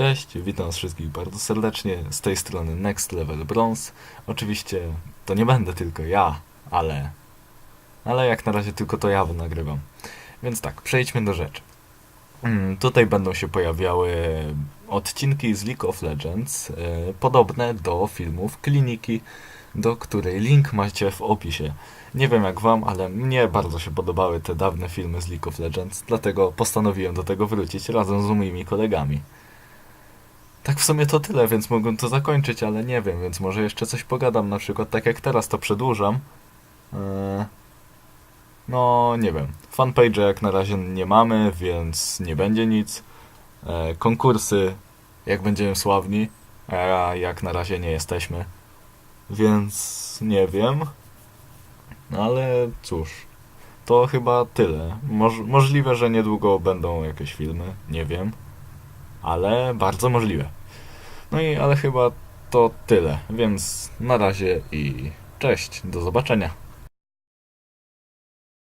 Cześć, witam wszystkich bardzo serdecznie. Z tej strony Next Level Bronze. Oczywiście to nie będę tylko ja, ale. Ale jak na razie tylko to ja nagrywam. Więc tak, przejdźmy do rzeczy. Mm, Tutaj będą się pojawiały odcinki z League of Legends, e, podobne do filmów Kliniki, do której link macie w opisie. Nie wiem jak wam, ale mnie bardzo się podobały te dawne filmy z League of Legends, dlatego postanowiłem do tego wrócić razem z moimi kolegami. Tak w sumie to tyle, więc mogłem to zakończyć, ale nie wiem, więc może jeszcze coś pogadam, na przykład tak jak teraz to przedłużam. Eee, no, nie wiem. Fanpage jak na razie nie mamy, więc nie będzie nic. Eee, konkursy, jak będziemy sławni, a jak na razie nie jesteśmy. Więc nie wiem. No ale cóż, to chyba tyle. Moż, możliwe, że niedługo będą jakieś filmy, nie wiem. Ale bardzo możliwe. No i ale chyba to tyle, więc na razie i cześć, do zobaczenia.